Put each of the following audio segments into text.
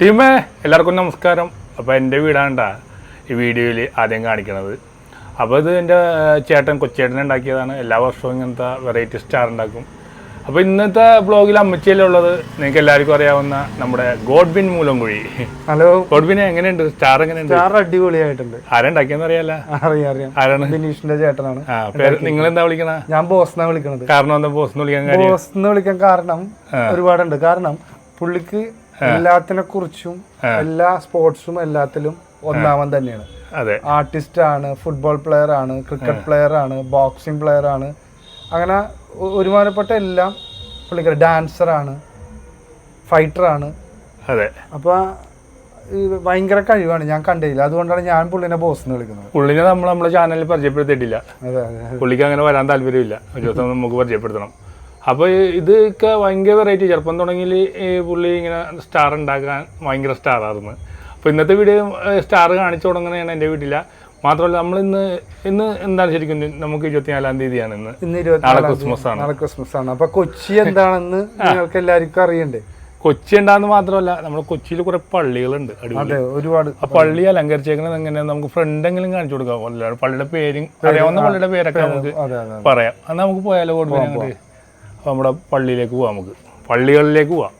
ടീമേ എല്ലാവർക്കും നമസ്കാരം. അപ്പോൾ എന്റെ വീടാണ്ട ഈ വീഡിയോയിൽ ആദ്യം കാണിക്കണത്. അപ്പോൾ ഇത് എന്റെ ചേട്ടൻ കൊച്ചേട്ടൻ ഉണ്ടാക്കിയതാണ്. എല്ലാ വർഷവും ഇങ്ങനത്തെ വെറൈറ്റി സ്റ്റാർ ഉണ്ടാക്കും. അപ്പോൾ ഇന്നത്തെ ബ്ലോഗിൽ അമ്മച്ചിയിലുള്ളത് നിങ്ങൾക്ക് എല്ലാവർക്കും അറിയാവുന്ന നമ്മുടെ ഗോഡ്ബിൻ മൂലംകുഴി. ഹലോ. ഗോഡ്ബിൻ എങ്ങനെയുണ്ട്? സ്റ്റാർ എങ്ങനെയുണ്ട്? സ്റ്റാർ അടിപൊളിയായിട്ടുണ്ട്. ആരുണ്ടാക്കിയെന്ന് അറിയാല്ല അറിയാല? അറിയാം അറിയാം. ആരാണ്? ബിനീഷിന്റെ ചേട്ടനാണ്. ആ പേര് നിങ്ങൾ എന്താ വിളിക്കണ? ഞാൻ ബോസ് എന്നാ വിളിക്കണത്. കാരണം എന്താ ബോസ് എന്ന് വിളിക്കാൻ കാര്യം? ബോസ് എന്ന് വിളിക്കാൻ കാരണം ഒരുപാടുണ്ട്. കാരണം പുള്ളിക്ക് എല്ലാത്തിനെ കുറിച്ചും എല്ലാ സ്പോർട്സും എല്ലാത്തിലും ഒന്നാമൻ തന്നെയാണ്. അതെ. ആർട്ടിസ്റ്റ് ആണ് ഫുട്ബോൾ പ്ലെയർ ആണ് ക്രിക്കറ്റ് പ്ലെയർ ആണ് ബോക്സിംഗ് പ്ലെയർ ആണ്. അങ്ങനെ ഒരുമാനപ്പെട്ട എല്ലാം പുള്ളിക്കാർ ഡാൻസർ ആണ് ഫൈറ്റർ ആണ്. അതെ. അപ്പൊ ഭയങ്കര കഴിവാണ്. ഞാൻ കണ്ടില്ല. അതുകൊണ്ടാണ് ഞാൻ പുള്ളിനെ ബോസ് എന്ന് വിളിക്കുന്നത്. പുള്ളിനെ നമ്മൾ നമ്മുടെ ചാനലിൽ പരിചയപ്പെടുത്തിയിട്ടില്ല. അതെ അതെ. പുള്ളിക്ക് അങ്ങനെ വരാൻ താല്പര്യമില്ല. ഒരു ദിവസം നമുക്ക് പരിചയപ്പെടുത്തണം. അപ്പോൾ ഇതൊക്കെ ഭയങ്കര വെറൈറ്റി ചെറുപ്പം തുടങ്ങിയിൽ ഈ പുള്ളി ഇങ്ങനെ സ്റ്റാർ ഉണ്ടാക്കാൻ ഭയങ്കര സ്റ്റാറായിരുന്നു അപ്പോൾ ഇന്നത്തെ വീഡിയോ സ്റ്റാർ കാണിച്ചു തുടങ്ങുന്നതാണ് എന്റെ വീട്ടില. മാത്രമല്ല നമ്മൾ ഇന്ന് ഇന്ന് എന്താണ് ശരിക്കും നമുക്ക് ഇരുപത്തിനാലാം തീയതിയാണ് ഇന്ന്. ഇന്ന് നാളെ ക്രിസ്മസ് ആണ്. നാളെ ക്രിസ്മസ് ആണ്. അപ്പോൾ കൊച്ചി എന്താണെന്ന് നിങ്ങൾക്ക് എല്ലാവർക്കും അറിയണ്ടേ? കൊച്ചി ഉണ്ടാകുന്ന മാത്രമല്ല നമ്മൾ കൊച്ചിയിൽ കുറെ പള്ളികളുണ്ട് ഒരുപാട് ആ പള്ളി അലങ്കരിച്ചേക്കുന്നത് എങ്ങനെ നമുക്ക് ഫ്രണ്ടെങ്കിലും കാണിച്ചു കൊടുക്കാം. പള്ളിയുടെ പേരും അറിയാവുന്ന പള്ളിയുടെ പേരൊക്കെ നമുക്ക് പറയാം. അത് നമുക്ക് പോയാലോ കൊടുക്കാം നമ്മുടെ പള്ളിയിലേക്ക് പോവാം നമുക്ക്. പള്ളികളിലേക്ക് പോവാം.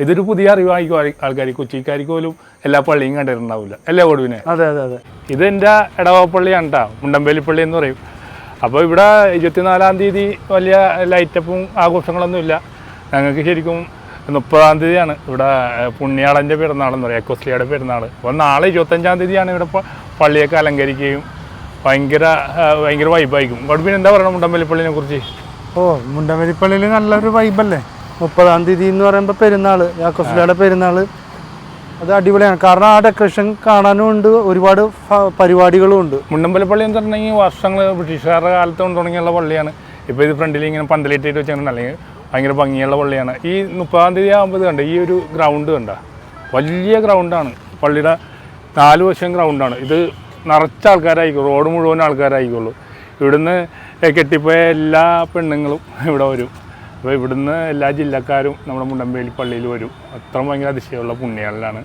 ഇതൊരു പുതിയ അറിവായിരിക്കും ആൾ- ആൾക്കാർ കൊച്ചിക്കാർക്ക് പോലും എല്ലാ പള്ളിയും കണ്ടിട്ടുണ്ടാവില്ല. അല്ലേ കൊടുവിനെ? അതെ അതെ അതെ. ഇത് എന്റെ ഇടവപ്പള്ളിയാണ് കേട്ടോ മുണ്ടമ്പേലിപ്പള്ളി എന്ന് പറയും. അപ്പോൾ ഇവിടെ ഇരുപത്തിനാലാം തീയതി വലിയ ലൈറ്റപ്പും ആഘോഷങ്ങളൊന്നും ഇല്ല. ഞങ്ങൾക്ക് ശരിക്കും മുപ്പതാം തീയതിയാണ്. ഇവിടെ പുണ്യാളന്റെ പെരുന്നാളെന്ന് പറയും. എക്കോസ്ലിയുടെ പെരുന്നാൾ അപ്പോൾ നാളെ ഇരുപത്തഞ്ചാം തീയതിയാണ് ഇവിടെ പള്ളിയൊക്കെ അലങ്കരിക്കുകയും ഭയങ്കര ഭയങ്കര വൈബായിരിക്കും പിന്നെ എന്താ പറയുക മുണ്ടമ്പലിപ്പള്ളിനെ കുറിച്ച്? ഓ മുണ്ടമരിപ്പള്ളിയിൽ നല്ലൊരു വൈബല്ലേ മുപ്പതാം തീയതി എന്ന് പറയുമ്പോൾ പെരുന്നാൾ യാക്കോസ്ലിയുടെ പെരുന്നാൾ. അത് അടിപൊളിയാണ്. കാരണം ആ ഡെക്കറേഷൻ കാണാനും ഉണ്ട് ഒരുപാട് പരിപാടികളും ഉണ്ട്. മുണ്ടമ്പലപ്പള്ളി എന്ന് പറഞ്ഞിട്ടുണ്ടെങ്കിൽ വർഷങ്ങൾ ബ്രിട്ടീഷുകാരുടെ കാലത്ത് കൊണ്ട് തുടങ്ങിയുള്ള പള്ളിയാണ്. ഇപ്പോൾ ഇത് ഫ്രണ്ടിൽ ഇങ്ങനെ പന്തലിട്ടിട്ട് വെച്ചിട്ടുണ്ട്. അല്ലെങ്കിൽ ഭയങ്കര ഭംഗിയുള്ള പള്ളിയാണ്. ഈ മുപ്പതാം തീയതി ആകുമ്പോൾ കണ്ട? ഈ ഒരു ഗ്രൗണ്ട് കണ്ട? വലിയ ഗ്രൗണ്ടാണ് പള്ളിയുടെ നാല് വശം ഗ്രൗണ്ടാണ് ഇത് നിറച്ച ആൾക്കാരായിരിക്കും. റോഡ് മുഴുവൻ ആൾക്കാരായിരിക്കുള്ളൂ. ഇവിടുന്ന് കെട്ടിപ്പോയ എല്ലാ പെണ്ണുങ്ങളും ഇവിടെ വരും. അപ്പോൾ ഇവിടുന്ന് എല്ലാ ജില്ലക്കാരും നമ്മുടെ മുണ്ടമ്പേലി പള്ളിയിൽ വരും. അത്ര ഭയങ്കര അതിശയമുള്ള പുണ്യാളിലാണ്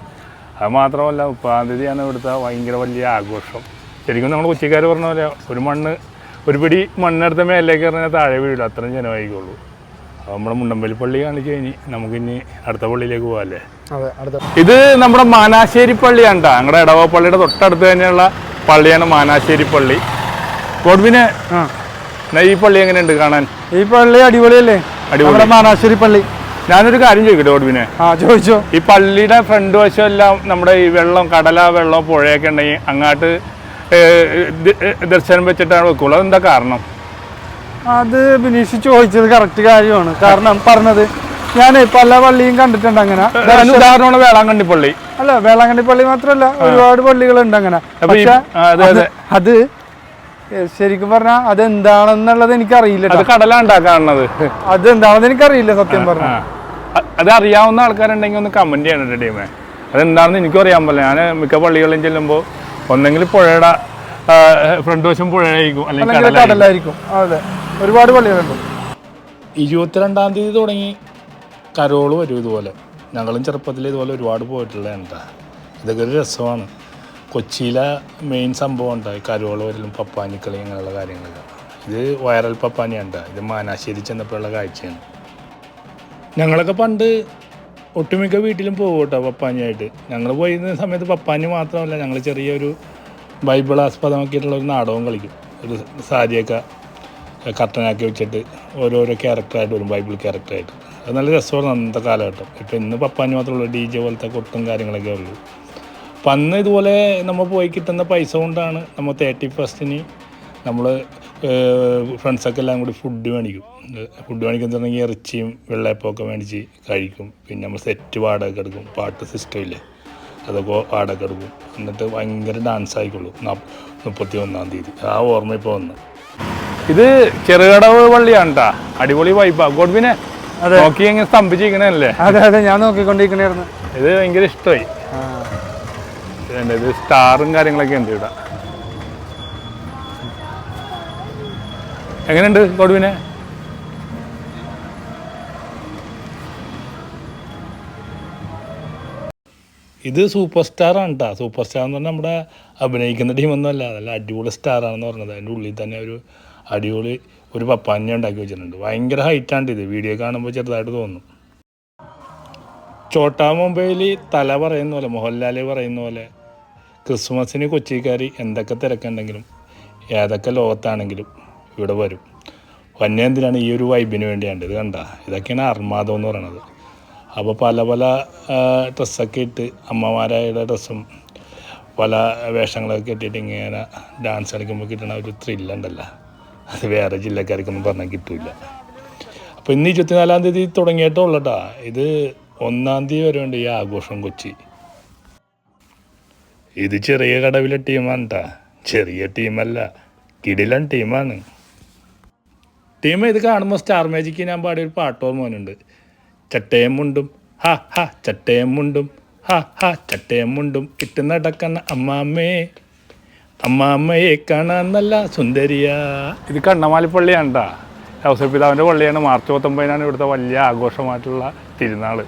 അത് മാത്രമല്ല മുപ്പതാം തീയതിയാണ് ഇവിടുത്തെ ഭയങ്കര വലിയ ആഘോഷം. ശരിക്കും നമ്മൾ കൊച്ചിക്കാർ പറഞ്ഞ പോലെ ഒരു മണ്ണ് ഒരു പിടി മണ്ണെടുത്ത മേലേക്ക് പറഞ്ഞാൽ താഴെ വീഴില്ല അത്രയും ജനമായിക്കുള്ളൂ അപ്പോൾ നമ്മുടെ മുണ്ടമ്പലി പള്ളി കാണിച്ച് കഴിഞ്ഞ് നമുക്കിനി അടുത്ത പള്ളിയിലേക്ക് പോകാമല്ലേ ഇത് നമ്മുടെ മാനാശ്ശേരി പള്ളിയാണ് കേട്ടോ. ഞങ്ങളുടെ ഇടവ പള്ളിയുടെ തൊട്ടടുത്ത് തന്നെയുള്ള പള്ളിയാണ് മാനാശ്ശേരി പള്ളി. ഗോഡ്വിന് ഈ പള്ളി എങ്ങനെയുണ്ട് കാണാൻ? ഈ പള്ളി അടിപൊളിയല്ലേ? അടിപൊളി. മാനാശ്ശേരി പള്ളി. ഞാനൊരു കാര്യം ചോദിക്കട്ടെ ഒടുവിനെ ആ ചോദിച്ചോ. ഈ പള്ളിയുടെ ഫ്രണ്ട് വശം എല്ലാം നമ്മുടെ ഈ വെള്ളം കടല വെള്ളം പുഴയൊക്കെ ഉണ്ടെങ്കിൽ അങ്ങോട്ട് ദർശനം വെച്ചിട്ടാണ് വെക്കുള്ളൂ. അതെന്താ കാരണം? അത് ബിനീഷ് ചോദിച്ചത് കറക്റ്റ് കാര്യമാണ്. കാരണം പറഞ്ഞത് ഞാൻ പല പള്ളിയും കണ്ടിട്ടുണ്ട് അങ്ങനെ. ഉദാഹരണമാണ് വേളാങ്കണ്ണി പള്ളി. അല്ല വേളാങ്കണ്ണി പള്ളി മാത്രമല്ല ഒരുപാട് പള്ളികളുണ്ട് അങ്ങനെ. പക്ഷെ അതെ ശരിക്കും പറഞ്ഞാൽ അതെന്താണെന്നുള്ളത് എനിക്കറിയില്ല അത് കടലാണ്ടാ കാണുന്നത്. അതെന്താണെന്ന് എനിക്കറിയില്ല സത്യം പറഞ്ഞ. അത് അറിയാവുന്ന ആൾക്കാരുണ്ടെങ്കിൽ ഒന്ന് കമന്റ് ചെയ്യണം ടീമേ. അതെന്താണെന്ന് എനിക്കും അറിയാൻ പറ്റില്ല. ഞാൻ മിക്ക പള്ളികളിലും ചെല്ലുമ്പോൾ ഒന്നെങ്കിൽ പുഴയുടെ ഫ്രണ്ട് വശം പുഴയായിരിക്കും അല്ലെങ്കിൽ കടലായിരിക്കും. അതെ ഒരുപാട് പള്ളികളുണ്ട്. ഇരുപത്തിരണ്ടാം തീയതി തുടങ്ങി കരോൾ വരും ഇതുപോലെ. ഞങ്ങളും ചെറുപ്പത്തിൽ ഇതുപോലെ ഒരുപാട് പോയിട്ടുള്ളതാണ് എന്താ ഇതൊക്കെ ഒരു രസമാണ്. കൊച്ചിയിലെ മെയിൻ സംഭവം ഉണ്ടായി കരോൾ വരലും പപ്പാനിക്കളി അങ്ങനെയുള്ള കാര്യങ്ങളൊക്കെ ഇത് വൈറൽ പപ്പാനിയാണ് ട്ടാ. ഇത് മാനാശ്ശേരി ചെന്നപ്പോഴുള്ള കാഴ്ചയാണ്. ഞങ്ങളൊക്കെ പണ്ട് ഒട്ടുമിക്ക വീട്ടിലും പോകും കേട്ടോ പപ്പാനിയായിട്ട്. ഞങ്ങൾ പോയിരുന്ന സമയത്ത് പപ്പാനി മാത്രമല്ല ഞങ്ങൾ ചെറിയൊരു ബൈബിൾ ആസ്പദമാക്കിയിട്ടുള്ള ഒരു നാടകം കളിക്കും. ഒരു സാരിയൊക്കെ കർട്ടനാക്കി വെച്ചിട്ട് ഓരോരോ ക്യാരക്ടറായിട്ട് വരും ബൈബിൾ ക്യാരക്ടറായിട്ട്. അത് നല്ല രസമാണ് അന്നത്തെ കാലഘട്ടം. ഇപ്പം ഇന്ന് പപ്പാനി മാത്രമേ ഡി ജെ പോലത്തെ കൊട്ടും കാര്യങ്ങളൊക്കെ ഉള്ളൂ. അപ്പം അന്ന് ഇതുപോലെ നമ്മൾ പോയി കിട്ടുന്ന പൈസ കൊണ്ടാണ് നമ്മൾ തേർട്ടി ഫസ്റ്റിന് നമ്മൾ ഫ്രണ്ട്സൊക്കെ എല്ലാം കൂടി ഫുഡ് മേടിക്കും. ഫുഡ് മേടിക്കുന്നുണ്ടെങ്കിൽ ഇറച്ചിയും വെള്ളയപ്പമൊക്കെ മേടിച്ച് കഴിക്കും. പിന്നെ നമ്മൾ സെറ്റ് വാടക എടുക്കും. പാട്ട് സിസ്റ്റം ഇല്ലേ? അതൊക്കെ വാടക എടുക്കും. എന്നിട്ട് ഭയങ്കര ഡാൻസ് ആയിക്കോളൂ മുപ്പത്തി ഒന്നാം തീയതി. ആ ഓർമ്മ ഇപ്പോൾ വന്നു. ഇത് ചെറുകടവ് പള്ളിയാണ് കേട്ടാ അടിപൊളി വൈബാ ഗോഡ്വിനെ നോക്കി ഇങ്ങനെ സ്തംഭിച്ചിരിക്കണല്ലേ അതെ അതെ. ഞാൻ നോക്കിക്കൊണ്ടിരിക്കണായിരുന്നു. ഇത് ഭയങ്കര ഇഷ്ടമായി. ഇതുണ്ട്, ഇത് സ്റ്റാറും കാര്യങ്ങളൊക്കെ ഉണ്ട് ഇവിടെ. എങ്ങനെയുണ്ട് ഗോഡ്വിനെ ഇത് സൂപ്പർ സ്റ്റാർ ആണ് കേട്ടോ സൂപ്പർ സ്റ്റാർ എന്ന് പറഞ്ഞാൽ നമ്മുടെ അഭിനയിക്കുന്ന ടീമൊന്നുമല്ല. നല്ല അടിപൊളി സ്റ്റാർ ആണെന്ന് പറഞ്ഞത്. അതിന്റെ ഉള്ളിൽ തന്നെ ഒരു അടിപൊളി ഒരു പപ്പാനെ ഉണ്ടാക്കി വെച്ചിട്ടുണ്ട്. ഭയങ്കര ഹൈറ്റാണ് ഇത്. വീഡിയോ കാണുമ്പോൾ ചെറുതായിട്ട് തോന്നും. ചോട്ടാ മുംബൈയിൽ തല പറയുന്ന പോലെ മോഹൻലാൽ പറയുന്ന പോലെ ക്രിസ്മസിന് കൊച്ചിക്കാർ എന്തൊക്കെ തിരക്കുണ്ടെങ്കിലും ഏതൊക്കെ ലോകത്താണെങ്കിലും ഇവിടെ വരും. വന്നെ എന്തിനാണ് ഈ ഒരു വൈബിന് വേണ്ടിയാണ് ഇത് കണ്ട? ഇതൊക്കെയാണ് അർമാദം എന്ന് പറയണത്. അപ്പോൾ പല പല ഡ്രസ്സൊക്കെ ഇട്ട് അമ്മമാരായുടെ ഡ്രസ്സും പല വേഷങ്ങളൊക്കെ ഇട്ടിട്ട് ഇങ്ങനെ ഡാൻസ് കളിക്കുമ്പോൾ കിട്ടുന്ന ഒരു ത്രില്ലുണ്ടല്ലോ അത് വേറെ ജില്ലക്കാർക്കൊന്നും പറഞ്ഞാൽ കിട്ടില്ല അപ്പോൾ ഇന്ന് ഇരുപത്തിനാലാം തീയതി തുടങ്ങിയിട്ടുള്ളട്ടാ ഇത് ഒന്നാം തീയതി വരെ ഉണ്ട് ഈ ആഘോഷം കൊച്ചി. ഇത് ചെറിയ കടവിലെ ടീമാണ് കേട്ടാ ചെറിയ ടീമല്ല കിടിലൻ ടീമാണ്. ടീം ഇത് കാണുമ്പോൾ സ്റ്റാർ മാജിക്ക് ഞാൻ പാടിയ ഒരു പാട്ട് ഓർമ്മനുണ്ട് ചട്ടയം മുണ്ടും ഹാ ഹാ ചട്ടയം മുണ്ടും ഹാ ഹാ ചട്ടയം മുണ്ടും ഇട്ട് നടക്കുന്ന അമ്മാമ്മേ. അമ്മാമ്മയെ കാണാൻ നല്ല സുന്ദരിയ. ഇത് കണ്ണമാലിപ്പള്ളിയാണ് കേട്ടാ ഔസപിതാവിന്റെ പള്ളിയാണ്. മാർച്ച് പത്തൊമ്പതിനാണ് ഇവിടുത്തെ വലിയ ആഘോഷമായിട്ടുള്ള തിരുനാൾ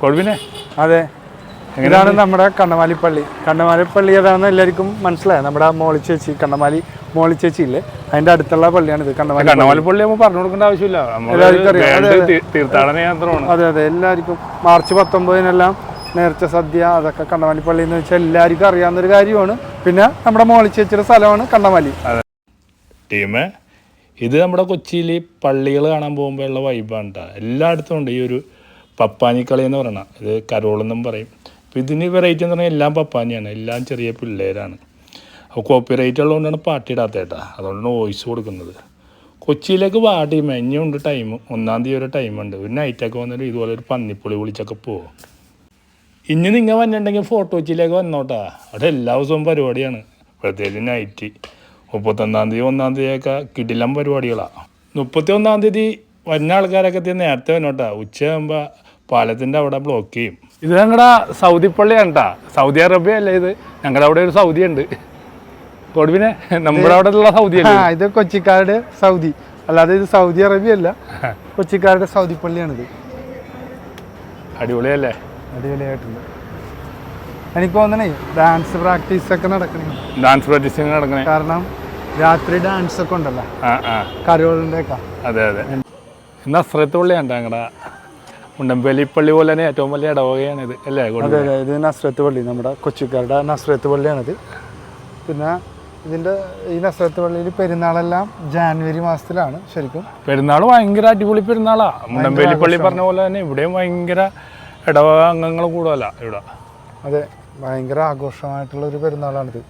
കൊഴുവിനെ? അതെ. ഇതാണ് നമ്മുടെ കണ്ണമാലിപ്പള്ളി കണ്ണമാലിപ്പള്ളി ഏതാണെന്ന് എല്ലാവർക്കും മനസ്സിലായി? നമ്മുടെ മോളി ചേച്ചി കണ്ണമാലി മോളി ചേച്ചി ഇല്ലേ? അതിന്റെ അടുത്തുള്ള പള്ളിയാണ് ഇത് കണ്ണമാലി കണ്ണമാലിപ്പള്ളി നമ്മൾ പറഞ്ഞു കൊടുക്കേണ്ട ആവശ്യമില്ല. എല്ലാവർക്കും. തീർത്ഥാടന യാത്രമാണ് അതെ അതെ. എല്ലാവർക്കും മാർച്ച് പത്തൊമ്പതിനെല്ലാം നേർച്ച സദ്യ അതൊക്കെ കണ്ണമാലിപ്പള്ളി എന്ന് വെച്ചാൽ എല്ലാവർക്കും അറിയാവുന്ന ഒരു കാര്യമാണ്. പിന്നെ നമ്മുടെ മോളി ചേച്ചിയുടെ സ്ഥലമാണ് കണ്ണമാലി. ടീമേ ഇത് നമ്മുടെ കൊച്ചിയിൽ പള്ളികൾ കാണാൻ പോകുമ്പോഴുള്ള വൈബാണ് കേട്ടോ എല്ലായിടത്തും ഉണ്ട് ഈ ഒരു പപ്പാനിക്കളി എന്ന് പറയണം ഇത് കരോളെന്നും പറയും. അപ്പോൾ ഇതിന് വെറൈറ്റി എന്ന് പറഞ്ഞാൽ എല്ലാം പപ്പാനിയാണ്. എല്ലാം ചെറിയ പിള്ളേരാണ്. അപ്പോൾ കോപ്പി റൈറ്റ് ഉള്ളതുകൊണ്ടാണ് പാട്ടിടാത്ത കേട്ടാ. അതുകൊണ്ടാണ് വോയിസ് കൊടുക്കുന്നത്. കൊച്ചിയിലേക്ക് വാടി. മെഞ്ഞുണ്ട് ടൈം ഒന്നാം തീയതി ഒരു ടൈമുണ്ട് ഒരു നൈറ്റൊക്കെ വന്നിട്ട് ഇതുപോലെ ഒരു പന്നിപ്പുളി വിളിച്ചൊക്കെ പോകും ഇനി നിങ്ങൾ വന്നിട്ടുണ്ടെങ്കിൽ ഫോട്ടോ കൊച്ചിയിലേക്ക് വന്നോട്ടാ. അവിടെ എല്ലാ ദിവസവും പരിപാടിയാണ്. പ്രത്യേകിച്ച് നൈറ്റ് മുപ്പത്തൊന്നാം തീയതി ഒന്നാം തീയതിയൊക്കെ കിടിലം പരിപാടികളാണ് മുപ്പത്തി ഒന്നാം തീയതി വരുന്ന ആൾക്കാരൊക്കെ നേരത്തെ വന്നോട്ടാ. ഉച്ചയാകുമ്പോൾ പാലത്തിന്റെ അവിടെ ബ്ലോക്ക് ചെയ്യും. ഇത് ഞങ്ങളുടെ സൗദി പള്ളിയാണ് കേട്ടാ സൗദി അറേബ്യ അല്ലേ ഇത്? ഞങ്ങളുടെ അവിടെ ഒരു സൗദി ഉണ്ട്. കൊടുവിനെ നമ്മുടെ അവിടെ ഉള്ള സൗദി ഇത് കൊച്ചിക്കാരുടെ സൗദി. അല്ലാതെ ഇത് സൗദി അറേബ്യ അല്ല. കൊച്ചിക്കാരുടെ സൗദി പള്ളിയാണിത്. അടിപൊളിയല്ലേ? അടിപൊളിയായിട്ടുണ്ട്. എനിക്ക് തോന്നണേ ഡാൻസ് പ്രാക്ടീസ് ഒക്കെ നടക്കണേ. ഡാൻസ് പ്രാക്ടീസ് നടക്കണേ. കാരണം രാത്രി ഡാൻസ് ഒക്കെ ഉണ്ടല്ലോ. ആ ആ. കരോളിന്റെ ഒക്കെ അതെ. അതെ പള്ളിയാണ് ഞങ്ങളുടെ മുണ്ടമ്പേലി പള്ളി പോലെ തന്നെ ഏറ്റവും വലിയ ഇടവകയാണ് ഇത് അല്ലേ അതെ അതെ ഇത് നസ്രത്ത് പള്ളി നമ്മുടെ കൊച്ചിക്കാരുടെ നസ്രത്ത് പള്ളിയാണിത്. പിന്നെ ഇതിന്റെ ഈ നസ്രത്ത് പള്ളിയിൽ പെരുന്നാളെല്ലാം ജാനുവരി മാസത്തിലാണ് ശരിക്കും. പെരുന്നാൾ ഭയങ്കര അടിപൊളി പെരുന്നാളാണ് മുണ്ടമ്പേലി പള്ളി പറഞ്ഞ പോലെ തന്നെ ഇവിടെയും ഭയങ്കര ഇടവക അംഗങ്ങൾ കൂടുതലാ ഇവിടെ. അതെ ഭയങ്കര ആഘോഷമായിട്ടുള്ള ഒരു പെരുന്നാളാണിത്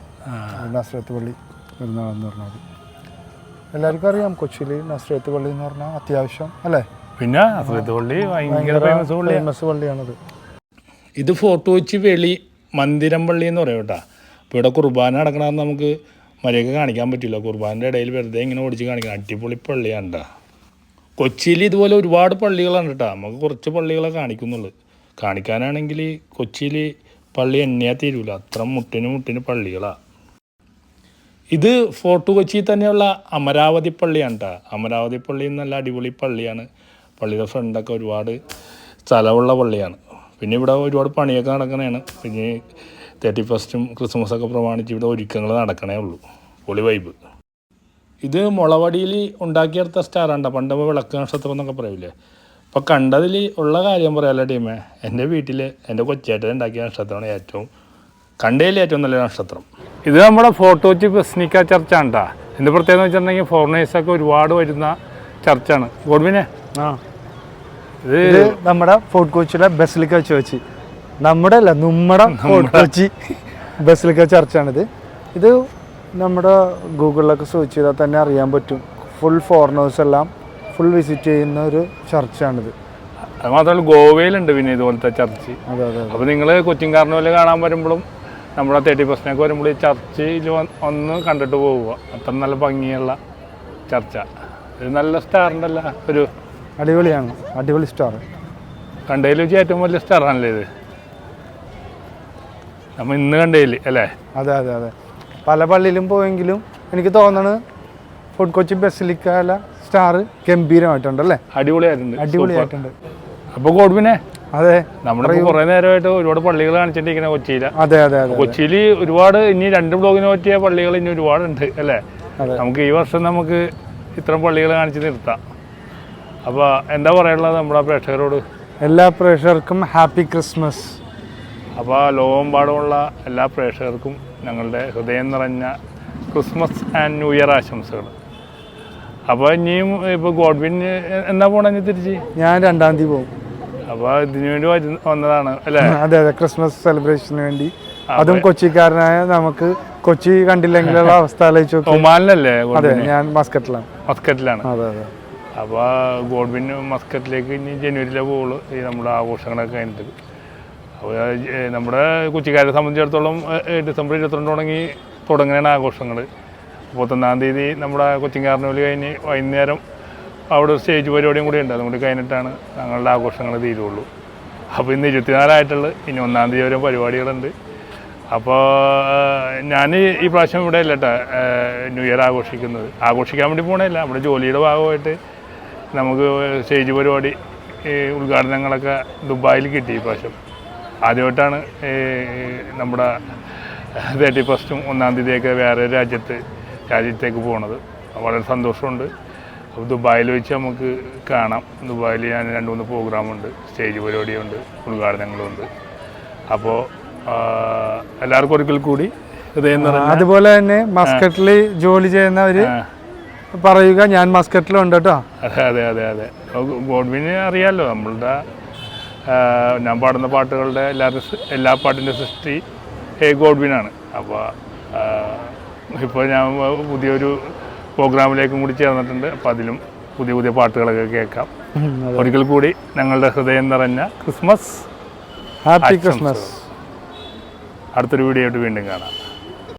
നസ്രത്ത് പള്ളി പെരുന്നാൾ എന്ന് പറഞ്ഞത് എല്ലാവർക്കും അറിയാം കൊച്ചിയിൽ നസ്രത്ത് പള്ളി എന്ന് പറഞ്ഞാൽ അത്യാവശ്യം അല്ലേ? പിന്നെ അസ്രത്ത് പള്ളി ഭയങ്കര ഫേമസ് പള്ളി ഫേമസ് പള്ളിയാണത്. ഇത് ഫോർട്ട് കൊച്ചി വെളി മന്ദിരം പള്ളി എന്ന് പറയും കേട്ടോ. അപ്പോൾ ഇവിടെ കുർബാന നടക്കണമെന്ന് നമുക്ക് മര്യാദ കാണിക്കാൻ പറ്റില്ല. കുർബാനയുടെ ഇടയിൽ വെറുതെ ഇങ്ങനെ ഓടിച്ച് കാണിക്കണം. അടിപൊളി പള്ളിയാണ് കേട്ടോ കൊച്ചിയിൽ ഇതുപോലെ ഒരുപാട് പള്ളികളാണ് കേട്ടോ നമുക്ക് കുറച്ച് പള്ളികളെ കാണിക്കുന്നുള്ളൂ. കാണിക്കാനാണെങ്കിൽ കൊച്ചിയിൽ പള്ളി എണ്ണയാ തീരൂല. അത്ര മുട്ടിന് മുട്ടിന് പള്ളികളാണ് ഇത് ഫോർട്ട് കൊച്ചിയിൽ തന്നെയുള്ള അമരാവതി പള്ളിയാണ് കേട്ടോ അമരാവതി പള്ളി നല്ല അടിപൊളി പള്ളിയാണ്. പള്ളിയുടെ ഫ്രണ്ടൊക്കെ ഒരുപാട് സ്ഥലമുള്ള പള്ളിയാണ്. പിന്നെ ഇവിടെ ഒരുപാട് പണിയൊക്കെ നടക്കണതാണ് പിന്നെ തേർട്ടി ഫസ്റ്റും ക്രിസ്മസൊക്കെ പ്രമാണിച്ച് ഇവിടെ ഒരുക്കങ്ങൾ നടക്കണേ ഉള്ളൂ. പൊളി വൈബ് ഇത് മുളവടിയിൽ ഉണ്ടാക്കിയെടുത്ത സ്റ്റാറാണ്ട പണ്ട് വിളക്ക് നക്ഷത്രം എന്നൊക്കെ പറയൂലേ. അപ്പോൾ കണ്ടതിൽ ഉള്ള കാര്യം പറയാമല്ലോ ടീമേ. എന്റെ വീട്ടിൽ എന്റെ കൊച്ചേട്ടൻ ഉണ്ടാക്കിയ നക്ഷത്രമാണ് ഏറ്റവും കണ്ടതിൽ ഏറ്റവും നല്ല നക്ഷത്രം. ഇത് നമ്മുടെ ഫോർട്ട് കൊച്ചി ബസ്നിക്ക ചർച്ചാണ് കേട്ടോ എന്റെ പ്രത്യേകത വെച്ചിട്ടുണ്ടെങ്കിൽ ഫോറിനേഴ്സൊക്കെ ഒരുപാട് വരുന്ന ചർച്ചാണ്. ഗോഡ്വിനെ? ആ. ഇത് നമ്മുടെ ഫോർട്ട് കൊച്ചിയിലെ ബസിലിക്ക ചേർച്ച് നമ്മുടെ അല്ല നമ്മുടെ ഫോർട്ട് കൊച്ചി ബസിലിക്ക ചർച്ചാണിത് ഇത് നമ്മുടെ ഗൂഗിളിലൊക്കെ സെർച്ച് ചെയ്താൽ തന്നെ അറിയാൻ പറ്റും. ഫുൾ ഫോറിനേഴ്സ് എല്ലാം ഫുൾ വിസിറ്റ് ചെയ്യുന്ന ഒരു ചർച്ചാണിത് അത് മാത്രമല്ല ഗോവയിലുണ്ട് പിന്നെ ഇതുപോലത്തെ ചർച്ച് അതെ അതെ അപ്പോൾ നിങ്ങൾ കൊച്ചിൻ കാർണിവൽ കാണാൻ വരുമ്പോഴും നമ്മുടെ തേർട്ടി ഫസ്റ്റിനൊക്കെ വരുമ്പോൾ ഈ ചർച്ചിൽ ഒന്ന് കണ്ടിട്ട് പോവുക. അത്ര നല്ല ഭംഗിയുള്ള ചർച്ച ഇത് നല്ല സ്റ്റാറിന്റെ അല്ല ഒരു അടിപൊളിയാണ്. അടിപൊളി സ്റ്റാർ. കണ്ടതിൽ വെച്ച് ഏറ്റവും വലിയ സ്റ്റാറാണല്ലേ ഇത്? നമ്മൾ ഇന്ന് കണ്ടതിൽ അല്ലേ? അതെ അതെ അതെ. പല പള്ളിയിലും പോയെങ്കിലും എനിക്ക് തോന്നണത് ഫോർട്ട് കൊച്ചി ബസിലിക്കാല സ്റ്റാർ ഗംഭീരമായിട്ടുണ്ട് അല്ലേ? അടിപൊളിയായിട്ടുണ്ട്. അടിപൊളിയായിട്ടുണ്ട്. അപ്പോൾ ഗോഡ്വിനെ അതെ. നമ്മുടെ കുറെ നേരമായിട്ട് ഒരുപാട് പള്ളികൾ കാണിച്ചിട്ടിരിക്കുന്നത് കൊച്ചിയിൽ അതെ അതെ അതെ കൊച്ചിയിൽ ഒരുപാട് ഇനി രണ്ട് ബ്ലോഗിനെ പറ്റിയ പള്ളികൾ ഇനി ഒരുപാടുണ്ട് അല്ലേ? നമുക്ക് ഈ വർഷം നമുക്ക് ഇത്തരം പള്ളികൾ കാണിച്ച് നിർത്താം. അപ്പോൾ എന്താ പറയാനുള്ളത് നമ്മുടെ പ്രേക്ഷകരോട്? എല്ലാ പ്രേക്ഷകർക്കും ഹാപ്പി ക്രിസ്മസ്. അപ്പോൾ ലോകമെമ്പാടുമുള്ള എല്ലാ പ്രേക്ഷകർക്കും ഞങ്ങളുടെ ഹൃദയം നിറഞ്ഞ ക്രിസ്മസ് ആൻഡ് ന്യൂ ഇയർ ആശംസകൾ. അപ്പോൾ ഇനിയും ഇപ്പോൾ ഗോഡ്വിൻ എന്നാ പോണെന്ന് തിരിച്ച്? ഞാൻ രണ്ടാം തീയതി പോകും. അപ്പോൾ ഇതിനു വേണ്ടി വന്നതാണ് അല്ലേ? അതെ അതെ ക്രിസ്മസ് സെലിബ്രേഷന് വേണ്ടി. അതും കൊച്ചിക്കാരനായ നമുക്ക് കൊച്ചി കണ്ടില്ലെങ്കിലുള്ള അവസ്ഥ ആലോചിച്ചു ഒമാനിലല്ലേ അതെ ഞാൻ മസ്കറ്റിലാണ് മസ്കറ്റിലാണ് അതെ അതെ. അപ്പോൾ ഗോഡ്വിൻ മസ്കറ്റിലേക്ക് ഇനി ജനുവരിയിലെ പോകുള്ളൂ ഈ നമ്മുടെ ആഘോഷങ്ങളൊക്കെ കഴിഞ്ഞിട്ട്. അപ്പോൾ നമ്മുടെ കൊച്ചിക്കാരെ സംബന്ധിച്ചിടത്തോളം ഡിസംബർ ഇരുപത്തിരണ്ട് തുടങ്ങി തുടങ്ങുകയാണ് ആഘോഷങ്ങൾ മുപ്പത്തൊന്നാം തീയതി നമ്മുടെ കൊച്ചിൻ കാർണിവൽ കഴിഞ്ഞ് വൈകുന്നേരം അവിടെ ഒരു സ്റ്റേജ് പരിപാടിയും കൂടി ഉണ്ട്. അതുകൊണ്ട് കഴിഞ്ഞിട്ടാണ് ഞങ്ങളുടെ ആഘോഷങ്ങൾ തീരുള്ളൂ. അപ്പോൾ ഇന്ന് ഇരുപത്തിനാലായിട്ടുള്ളൂ. ഇനി ഒന്നാം തീയതി വരെ പരിപാടികളുണ്ട്. അപ്പോൾ ഞാൻ ഈ പ്രാവശ്യം ഇവിടെ അല്ല കേട്ടോ ന്യൂ ഇയർ ആഘോഷിക്കുന്നത്. ആഘോഷിക്കാൻ വേണ്ടി പോകണമല്ല നമ്മുടെ ജോലിയുടെ ഭാഗമായിട്ട് നമുക്ക് സ്റ്റേജ് പരിപാടി ഉദ്ഘാടനങ്ങളൊക്കെ ദുബായിൽ കിട്ടി ഈ പ്രാവശ്യം. ആദ്യമായിട്ടാണ് നമ്മുടെ തേർട്ടി ഫസ്റ്റും ഒന്നാം തീയതിയൊക്കെ വേറെ രാജ്യത്ത് രാജ്യത്തേക്ക് പോണത്. വളരെ സന്തോഷമുണ്ട്. അപ്പോൾ ദുബായിൽ വെച്ച് നമുക്ക് കാണാം. ദുബായിൽ ഞാൻ രണ്ട് മൂന്ന് പ്രോഗ്രാമുണ്ട്. സ്റ്റേജ് പരിപാടിയുണ്ട് ഉദ്ഘാടനങ്ങളുണ്ട്. അപ്പോൾ എല്ലാവർക്കും ഒരിക്കൽ കൂടി അതുപോലെ തന്നെ മസ്കറ്റിൽ ജോലി ചെയ്യുന്നവർ ആ. പറയുക ഞാൻ മസ്കറ്റിലുണ്ട് കേട്ടോ. അതെ അതെ അതെ അതെ. ഗോഡ്വിനെ അറിയാമല്ലോ നമ്മളുടെ ഞാൻ പാടുന്ന പാട്ടുകളുടെ എല്ലാവരുടെ എല്ലാ പാട്ടിന്റെ സൃഷ്ടി ഏ ഗോഡ്വിനാണ്. അപ്പോൾ ഇപ്പോൾ ഞാൻ പുതിയൊരു പ്രോഗ്രാമിലേക്കും കൂടി ചേർന്നിട്ടുണ്ട്. അപ്പോൾ അതിലും പുതിയ പുതിയ പാട്ടുകളൊക്കെ കേൾക്കാം. ഒരിക്കൽ കൂടി ഞങ്ങളുടെ ഹൃദയം നിറഞ്ഞ ക്രിസ്മസ്. ഹാപ്പി ക്രിസ്മസ് അടുത്തൊരു വീഡിയോ ആയിട്ട് വീണ്ടും കാണാം.